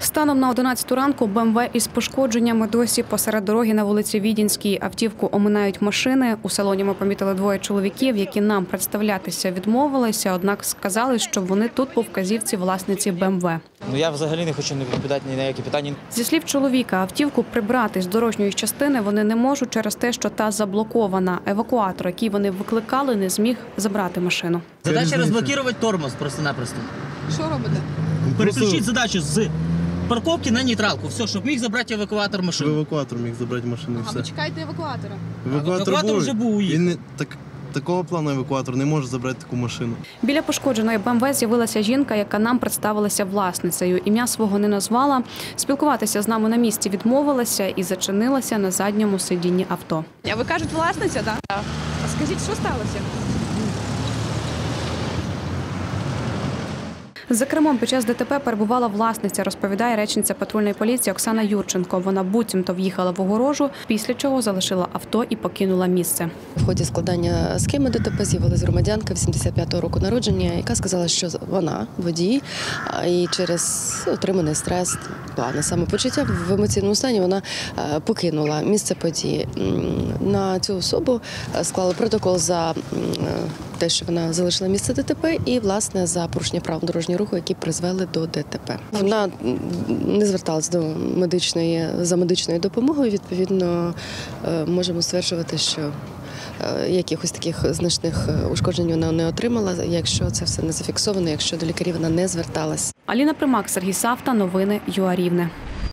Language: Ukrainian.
Станом на 11 ранку БМВ із пошкодженнями досі посеред дороги на вулиці Відінській. Автівку оминають машини. У салоні ми помітили двоє чоловіків, які нам представлятися відмовилися, однак сказали, що вони тут по вказівці власниці БМВ. Ну я взагалі не хочу не відповідати ні на які питання. Зі слів чоловіка, автівку прибрати з дорожньої частини вони не можуть через те, що та заблокована. Евакуатор, який вони викликали, не зміг забрати машину. Задача розблокувати тормоз просто-напросто. Що робите? Переключити задачу з парковки на нейтралку. Все, щоб міг забрати евакуатор машину. евакуатор міг забрати машину і А все. ви чекаєте евакуатора? евакуатор вже був. Він не так такого плану евакуатор не може забрати таку машину. Біля пошкодженої БМВ з'явилася жінка, яка нам представилася власницею. Ім'я свого не назвала. Спілкуватися з нами на місці відмовилася і зачинилася на задньому сидінні авто. А ви кажуть, власниця, так? Так. А скажіть, що сталося? За кермом під час ДТП перебувала власниця, розповідає речниця патрульної поліції Оксана Юрченко. Вона буцімто в'їхала в огорожу, після чого залишила авто і покинула місце. В ході складання схеми ДТП з'явилась громадянка 85-го року народження, яка сказала, що вона водій, і через отриманий стрес, погане самопочуття в емоційному стані вона е, покинула місце події. На цю особу е, склали протокол за е, те, що вона залишила місце ДТП, і власне за порушення правил дорожнього руху, які призвели до ДТП. Вона не зверталась до медичної за медичною допомогою. Відповідно, е, можемо стверджувати, що е, якихось таких значних е, ушкоджень вона не отримала, якщо це все не зафіксовано, якщо до лікарів вона не зверталась. Аліна Примак, Сергій Савта, новини ЮАРівне.